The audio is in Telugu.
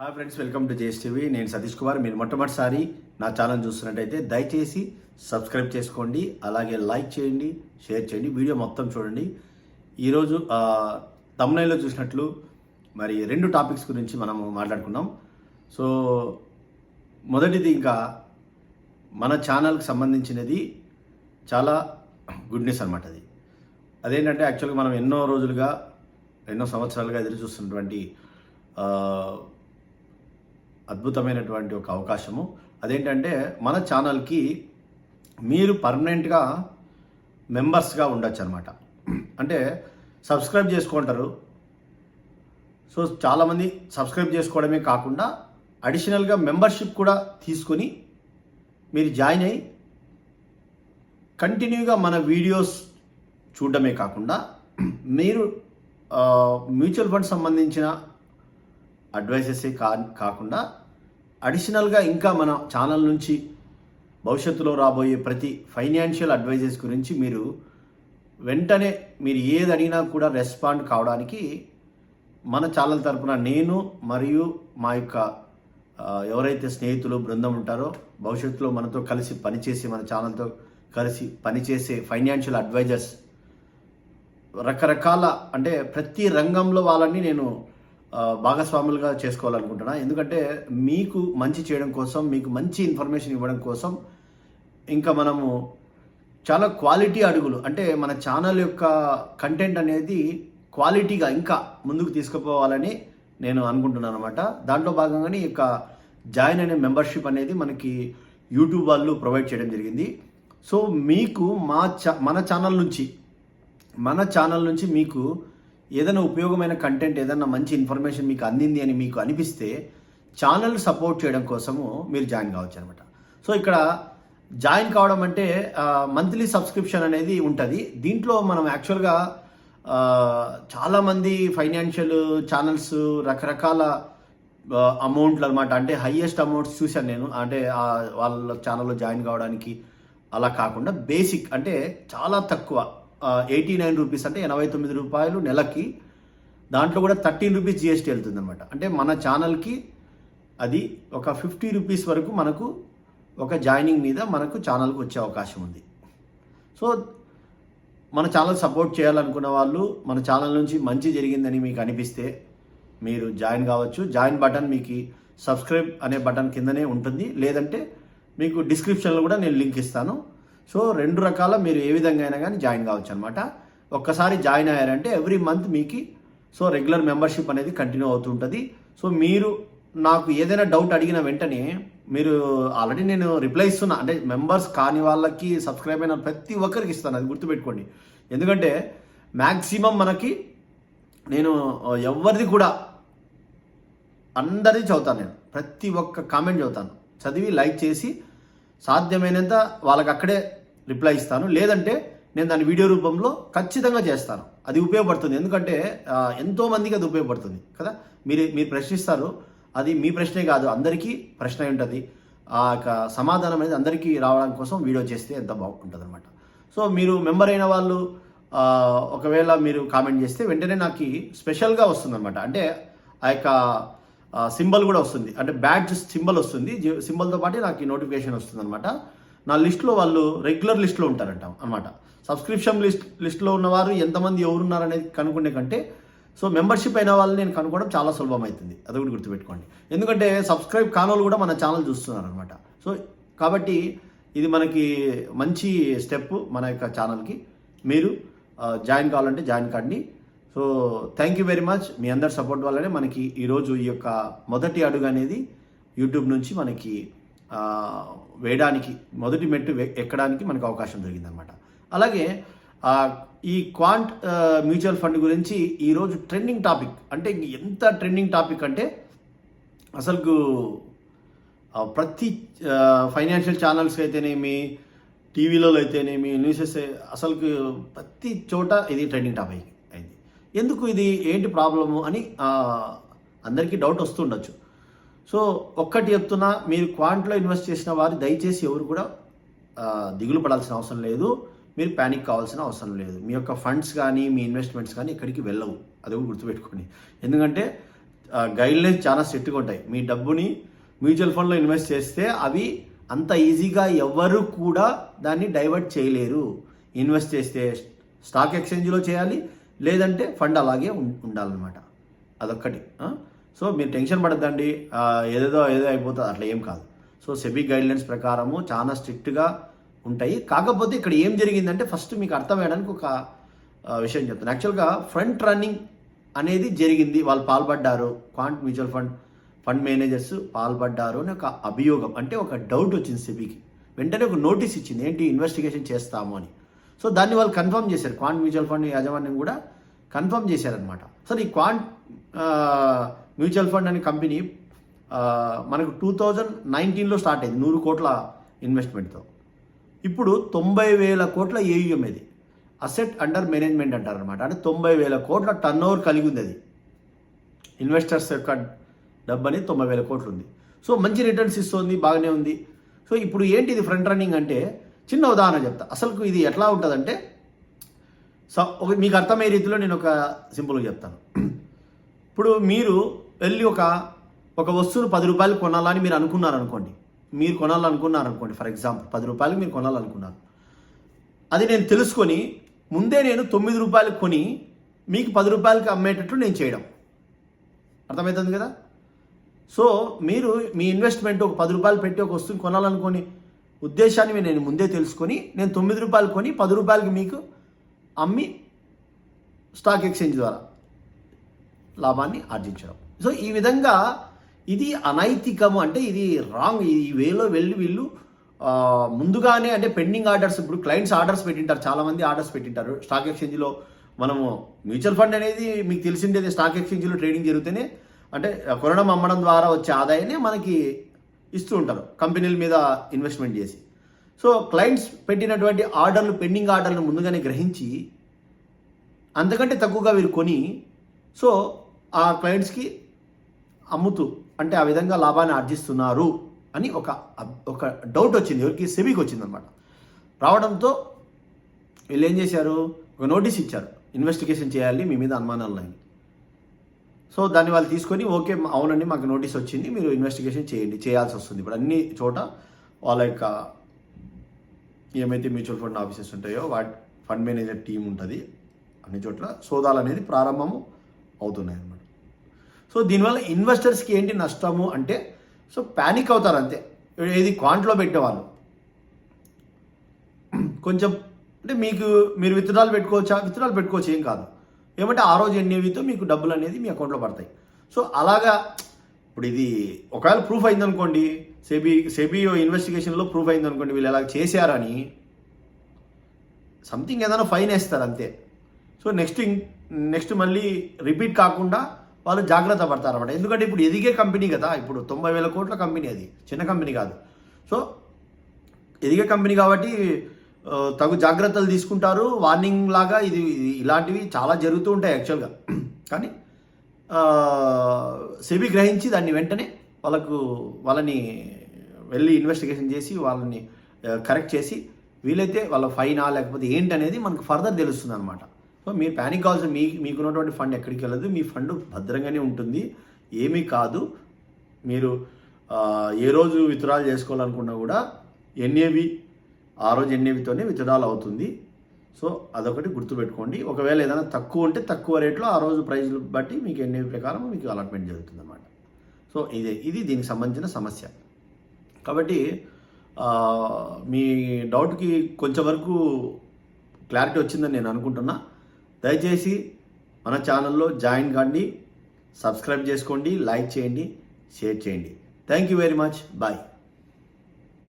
Hi friends welcome to J S TV నేను సతీష్ కుమార్. మీరు మొట్టమొదటిసారి నా ఛానల్ చూస్తున్నట్టయితే దయచేసి సబ్స్క్రైబ్ చేసుకోండి అలాగే లైక్ చేయండి షేర్ చేయండి. వీడియో మొత్తం చూడండి. ఈరోజు తమిళలో చూసినట్లు మరి రెండు టాపిక్స్ గురించి మనం మాట్లాడుకున్నాం. సో మొదటిది ఇంకా మన ఛానల్కి సంబంధించినది చాలా గుడ్ న్యూస్ అనమాట అది. అదేంటంటే యాక్చువల్గా మనం ఎన్నో రోజులుగా ఎన్నో సంవత్సరాలుగా ఎదురు చూస్తున్నటువంటి అద్భుతమైనటువంటి ఒక అవకాశము. అదేంటంటే మన ఛానల్కి మీరు పర్మనెంట్గా మెంబర్స్గా ఉండొచ్చు అనమాట అంటే సబ్స్క్రైబ్ చేసుకుంటారు. సో చాలామంది సబ్స్క్రైబ్ చేసుకోవడమే కాకుండా అడిషనల్గా మెంబర్షిప్ కూడా తీసుకొని మీరు జాయిన్ అయ్యి కంటిన్యూగా మన వీడియోస్ చూడడమే కాకుండా మీరు మ్యూచువల్ ఫండ్ సంబంధించిన అడ్వైజెసే కా కాకుండా అడిషనల్గా ఇంకా మన ఛానల్ నుంచి భవిష్యత్తులో రాబోయే ప్రతి ఫైనాన్షియల్ అడ్వైజెస్ గురించి మీరు వెంటనే మీరు ఏది అడిగినా కూడా రెస్పాండ్ కావడానికి మన ఛానల్ తరపున నేను మరియు మా యొక్క ఎవరైతే స్నేహితులు బృందం ఉంటారో భవిష్యత్తులో మనతో కలిసి పనిచేసి మన ఛానల్తో కలిసి పనిచేసే ఫైనాన్షియల్ అడ్వైజర్స్ రకరకాల అంటే ప్రతి రంగంలో వాళ్ళని నేను భాగస్వాములుగా చేసుకోవాలనుకుంటున్నా. ఎందుకంటే మీకు మంచి చేయడం కోసం మీకు మంచి ఇన్ఫర్మేషన్ ఇవ్వడం కోసం ఇంకా మనము చాలా క్వాలిటీ అడుగులు అంటే మన ఛానల్ యొక్క కంటెంట్ అనేది క్వాలిటీగా ఇంకా ముందుకు తీసుకుపోవాలని నేను అనుకుంటున్నాను అనమాట దాంట్లో భాగంగానే ఈ యొక్క జాయిన్ అనే మెంబర్షిప్ అనేది మనకి యూట్యూబ్ వాళ్ళు ప్రొవైడ్ చేయడం జరిగింది. సో మీకు మా చా మన ఛానల్ నుంచి మన ఛానల్ నుంచి మీకు ఏదైనా ఉపయోగమైన కంటెంట్ ఏదైనా మంచి ఇన్ఫర్మేషన్ మీకు అందింది అని మీకు అనిపిస్తే ఛానల్ సపోర్ట్ చేయడం కోసము మీరు జాయిన్ కావచ్చు అనమాట సో ఇక్కడ జాయిన్ కావడం అంటే మంత్లీ సబ్స్క్రిప్షన్ అనేది ఉంటుంది. దీంట్లో మనం యాక్చువల్గా చాలామంది ఫైనాన్షియల్ ఛానల్స్ రకరకాల అమౌంట్లు అనమాట అంటే హయ్యెస్ట్ అమౌంట్స్ చూశాను నేను. అంటే వాళ్ళ ఛానల్లో జాయిన్ కావడానికి అలా కాకుండా బేసిక్ అంటే చాలా తక్కువ. ఎయిటీ నైన్ రూపీస్ అంటే ఎనభై తొమ్మిది రూపాయలు నెలకి. దాంట్లో కూడా థర్టీన్ రూపీస్ జిఎస్టీ వెళ్తుందనమాట అంటే మన ఛానల్కి అది ఒక ఫిఫ్టీ రూపీస్ వరకు మనకు ఒక జాయినింగ్ మీద మనకు ఛానల్కి వచ్చే అవకాశం ఉంది. సో మన ఛానల్ సపోర్ట్ చేయాలనుకున్న వాళ్ళు మన ఛానల్ నుంచి మంచి జరిగిందని మీకు అనిపిస్తే మీరు జాయిన్ కావచ్చు. జాయిన్ బటన్ మీకు సబ్స్క్రైబ్ అనే బటన్ కిందనే ఉంటుంది. లేదంటే మీకు డిస్క్రిప్షన్లో కూడా నేను లింక్ ఇస్తాను. సో రెండు రకాల మీరు ఏ విధంగా అయినా కానీ జాయిన్ కావచ్చు అనమాట ఒక్కసారి జాయిన్ అయ్యారంటే ఎవ్రీ మంత్ మీకు సో రెగ్యులర్ మెంబర్షిప్ అనేది కంటిన్యూ అవుతుంటుంది. సో మీరు నాకు ఏదైనా డౌట్ అడిగిన వెంటనే మీరు ఆల్రెడీ నేను రిప్లై ఇస్తున్నా. అంటే మెంబర్స్ కాని వాళ్ళకి సబ్స్క్రైబ్ అయిన ప్రతి ఒక్కరికి ఇస్తాను అది గుర్తుపెట్టుకోండి. ఎందుకంటే మ్యాక్సిమం మనకి నేను ఎవరిది కూడా అందరిది చదువుతాను నేను. ప్రతి ఒక్క కామెంట్ చదువుతాను. చదివి లైక్ చేసి సాధ్యమైనంత వాళ్ళకి అక్కడే రిప్లై ఇస్తాను. లేదంటే నేను దాని వీడియో రూపంలో ఖచ్చితంగా చేస్తాను. అది ఉపయోగపడుతుంది. ఎందుకంటే ఎంతోమందికి అది ఉపయోగపడుతుంది. కదా? మీరు మీరు ప్రశ్నిస్తారు. అది మీ ప్రశ్నే కాదు. అందరికీ ప్రశ్న ఉంటుంది. ఆ యొక్క సమాధానం అనేది అందరికీ రావడం కోసం వీడియో చేస్తే ఎంత బాగుంటుంది అనమాట సో మీరు మెంబర్ అయిన వాళ్ళు ఒకవేళ మీరు కామెంట్ చేస్తే వెంటనే నాకు స్పెషల్గా వస్తుంది అనమాట అంటే ఆ యొక్క సింబల్ కూడా వస్తుంది. అంటే బ్యాడ్జ్ సింబల్ వస్తుంది. సింబల్తో పాటు నాకు ఈ నోటిఫికేషన్ వస్తుంది అనమాట నా లిస్ట్లో వాళ్ళు రెగ్యులర్ లిస్ట్లో ఉంటారంట అనమాట సబ్స్క్రిప్షన్ లిస్ట్ లిస్ట్లో ఉన్నవారు ఎంతమంది ఎవరున్నారు అనేది కనుక్కునే కంటే సో మెంబర్షిప్ అయిన వాళ్ళని నేను కనుక్కోవడం చాలా సులభం అవుతుంది. అది కూడా గుర్తుపెట్టుకోండి. ఎందుకంటే సబ్స్క్రైబ్ కానోళ్ళు కూడా మన ఛానల్ చూస్తున్నారు అనమాట సో కాబట్టి ఇది మనకి మంచి స్టెప్ మన యొక్క ఛానల్కి. మీరు జాయిన్ కావాలంటే జాయిన్ కాండి. So thank you very much మీ అందరి సపోర్ట్ వల్లనే మనకి ఈరోజు ఈ యొక్క మొదటి అడుగు అనేది యూట్యూబ్ నుంచి మనకి వేయడానికి మొదటి మెట్టు ఎక్కడానికి మనకు అవకాశం దొరికిందనమాట. అలాగే ఈ క్వాంట్ మ్యూచువల్ ఫండ్ గురించి ఈరోజు ట్రెండింగ్ టాపిక్ అంటే ఎంత ట్రెండింగ్ టాపిక్ అంటే అసలు ప్రతి ఫైనాన్షియల్ ఛానల్స్ అయితేనేమి టీవీలో అయితేనేమి న్యూసెస్ అసలు ప్రతి చోట ఇది ట్రెండింగ్ టాపిక్ ఎందుకు ఇది ఏంటి ప్రాబ్లము అని అందరికీ డౌట్ వస్తుండొచ్చు సో ఒక్కటి చెప్తున్నా మీరు క్వాంట్లో ఇన్వెస్ట్ చేసిన వారు దయచేసి ఎవరు కూడా దిగులు పడాల్సిన అవసరం లేదు. మీరు ప్యానిక్ కావాల్సిన అవసరం లేదు. మీ యొక్క ఫండ్స్ కానీ మీ ఇన్వెస్ట్మెంట్స్ కానీ ఎక్కడికి వెళ్ళవు. అది కూడా గుర్తుపెట్టుకోండి. ఎందుకంటే గైడ్లైన్స్ చాలా స్ట్రిక్ట్గా ఉంటాయి. మీ డబ్బుని మ్యూచువల్ ఫండ్లో ఇన్వెస్ట్ చేస్తే అవి అంత ఈజీగా ఎవరు కూడా దాన్ని డైవర్ట్ చేయలేరు. ఇన్వెస్ట్ చేస్తే స్టాక్ ఎక్స్చేంజ్లో చేయాలి లేదంటే ఫండ్ అలాగే ఉండాలన్నమాట. అదొక్కటి సో మీరు టెన్షన్ పడద్దండి. ఏదేదో ఏదో అయిపోతుంది అట్లా ఏం కాదు. సో సెబీ గైడ్లైన్స్ ప్రకారము చాలా స్ట్రిక్ట్గా ఉంటాయి. కాకపోతే ఇక్కడ ఏం జరిగిందంటే ఫస్ట్ మీకు అర్థమయ్యడానికి ఒక విషయం చెప్తాను. యాక్చువల్గా ఫ్రంట్ రన్నింగ్ అనేది జరిగింది. వాళ్ళు పాల్పడ్డారు. Quant mutual fund fund managers పాల్పడ్డారు అని ఒక అభియోగం అంటే ఒక డౌట్ వచ్చింది సెబీకి. వెంటనే ఒక నోటీస్ ఇచ్చింది. ఏంటి ఇన్వెస్టిగేషన్ చేస్తాము అని. సో దాన్ని వాళ్ళు కన్ఫర్మ్ చేశారు. క్వాంట్ మ్యూచువల్ ఫండ్ యాజమాన్యం కూడా కన్ఫర్మ్ చేశారనమాట సో ఈ క్వాంట్ మ్యూచువల్ ఫండ్ అనే కంపెనీ మనకు టూ థౌజండ్ నైన్టీన్లో స్టార్ట్ అయింది నూరు కోట్ల ఇన్వెస్ట్మెంట్తో. ఇప్పుడు తొంభై వేల కోట్ల ఏయుఎం ఇది అసెట్ అండర్ మేనేజ్మెంట్ అంటారనమాట అంటే తొంభై వేల కోట్ల టర్న్ ఓవర్ కలిగి ఉంది అది. ఇన్వెస్టర్స్ యొక్క డబ్బు అనేది తొంభై వేల కోట్లు ఉంది. సో మంచి రిటర్న్స్ ఇస్తుంది బాగానే ఉంది. సో ఇప్పుడు ఏంటి ఇది ఫ్రంట్ రన్నింగ్ అంటే చిన్న ఉదాహరణ చెప్తా. అసలు ఇది ఎట్లా ఉంటుందంటే సో ఒక మీకు అర్థమయ్యే రీతిలో నేను ఒక సింపుల్గా చెప్తాను. ఇప్పుడు మీరు వెళ్ళి ఒక ఒక వస్తువును పది రూపాయలు కొనాలని మీరు అనుకున్నారనుకోండి. మీరు కొనాలనుకున్నారనుకోండి ఫర్ ఎగ్జాంపుల్ పది రూపాయలు మీరు కొనాలనుకున్నారు. అది నేను తెలుసుకొని ముందే నేను తొమ్మిది రూపాయలు కొని మీకు పది రూపాయలకి అమ్మేటట్లు నేను చేయడం. అర్థమవుతుంది కదా? సో మీరు మీ ఇన్వెస్ట్మెంట్ ఒక పది రూపాయలు పెట్టి ఒక వస్తువుని కొనాలనుకోని ఉద్దేశాన్ని నేను ముందే తెలుసుకొని నేను తొమ్మిది రూపాయలు కొని పది రూపాయలకి మీకు అమ్మి స్టాక్ ఎక్స్చేంజ్ ద్వారా లాభాన్ని ఆర్జించడం. సో ఈ విధంగా ఇది అనైతికము అంటే ఇది రాంగ్ ఈ వేలో వెళ్ళి వీళ్ళు ముందుగానే అంటే పెండింగ్ ఆర్డర్స్ ఇప్పుడు క్లయింట్స్ ఆర్డర్స్ పెట్టింటారు. చాలామంది ఆర్డర్స్ పెట్టింటారు. స్టాక్ ఎక్స్చేంజ్లో మనము మ్యూచువల్ ఫండ్ అనేది మీకు తెలిసిండేది. స్టాక్ ఎక్స్చేంజ్లో ట్రేడింగ్ జరిగితేనే అంటే కొనడం అమ్మడం ద్వారా వచ్చే ఆదాయాన్ని మనకి ఇస్తూ ఉంటారు. కంపెనీల మీద ఇన్వెస్ట్మెంట్ చేసి. సో క్లయింట్స్ పెట్టినటువంటి ఆర్డర్లు పెండింగ్ ఆర్డర్లు ముందుగానే గ్రహించి అంతకంటే తక్కువగా వీరు కొని సో ఆ క్లయింట్స్కి అమ్ముతూ అంటే ఆ విధంగా లాభాన్ని ఆర్జిస్తున్నారు అని ఒక ఒక డౌట్ వచ్చింది. ఎవరికి? సెబీకి వచ్చింది అనమాట రావడంతో వీళ్ళు ఏం చేశారు? ఒక నోటీస్ ఇచ్చారు. ఇన్వెస్టిగేషన్ చేయాలి మీ మీద అనుమానాలు ఉన్నాయి. సో దాన్ని వాళ్ళు తీసుకొని ఓకే అవునండి మాకు నోటీస్ వచ్చింది మీరు ఇన్వెస్టిగేషన్ చేయండి చేయాల్సి వస్తుంది. ఇప్పుడు అన్ని చోట వాళ్ళ యొక్క ఏమైతే మ్యూచువల్ ఫండ్ ఆఫీసెస్ ఉంటాయో వాటి ఫండ్ మేనేజర్ టీం ఉంటుంది. అన్ని చోట్ల సోదాలు అనేది ప్రారంభము అవుతున్నాయి అన్నమాట. సో దీనివల్ల ఇన్వెస్టర్స్కి ఏంటి నష్టము అంటే సో ప్యానిక్ అవుతారు అంతే. ఏది క్వాంట్లో పెట్టేవాళ్ళు. కొంచెం అంటే మీకు మీరు విత్తనాలు పెట్టుకోవచ్చా? విత్తనాలు పెట్టుకోవచ్చు ఏం కాదు. ఏమంటే ఆ రోజు ఎన్నేవితో మీకు డబ్బులు అనేది మీ అకౌంట్లో పడతాయి. సో అలాగా ఇప్పుడు ఇది ఒకవేళ ప్రూఫ్ అయిందనుకోండి సెబీ సెబీ ఇన్వెస్టిగేషన్లో ప్రూఫ్ అయిందనుకోండి వీళ్ళు ఎలా చేశారని సంథింగ్ ఏదైనా ఫైన్ వేస్తారు అంతే. సో నెక్స్ట్ నెక్స్ట్ మళ్ళీ రిపీట్ కాకుండా వాళ్ళు జాగ్రత్త పడతారు అనమాట ఎందుకంటే ఇప్పుడు ఎదిగే కంపెనీ కదా ఇప్పుడు తొంభై వేల కోట్ల కంపెనీ అది చిన్న కంపెనీ కాదు. సో ఎదిగే కంపెనీ కాబట్టి తగు జాగ్రత్తలు తీసుకుంటారు. వార్నింగ్ లాగా ఇది- ఇలాంటివి చాలా జరుగుతూ ఉంటాయి యాక్చువల్గా కానీ సెబీ గ్రహించి దాన్ని వెంటనే వాళ్ళకు వాళ్ళని వెళ్ళి ఇన్వెస్టిగేషన్ చేసి వాళ్ళని కరెక్ట్ చేసి వీలైతే వాళ్ళ ఫైనా లేకపోతే ఏంటి అనేది మనకు ఫర్దర్ తెలుస్తుంది అనమాట సో మీరు ప్యానిక్ కావాల్సిన మీ మీకున్నటువంటి ఫండ్ ఎక్కడికి వెళ్ళదు. మీ ఫండ్ భద్రంగానే ఉంటుంది. ఏమీ కాదు. మీరు ఏ రోజు విత్డ్రాల్ చేసుకోవాలనుకున్నా కూడా ఎన్ఏవి ఆ రోజు ఎన్ఏవితోనే విత్డ్రాల్ అవుతుంది. సో అదొకటి గుర్తుపెట్టుకోండి. ఒకవేళ ఏదైనా తక్కువ ఉంటే తక్కువ రేట్లో ఆ రోజు ప్రైజ్లు బట్టి మీకు ఎన్ఏవి ప్రకారం మీకు అలాట్మెంట్ జరుగుతుంది అన్నమాట సో ఇదే ఇది దీనికి సంబంధించిన సమస్య. కాబట్టి మీ డౌట్కి కొంచెం వరకు క్లారిటీ వచ్చిందని నేను అనుకుంటున్నా. దయచేసి మన ఛానల్లో జాయిన్ కాండి సబ్స్క్రైబ్ చేసుకోండి లైక్ చేయండి షేర్ చేయండి. Thank you very much. Bye.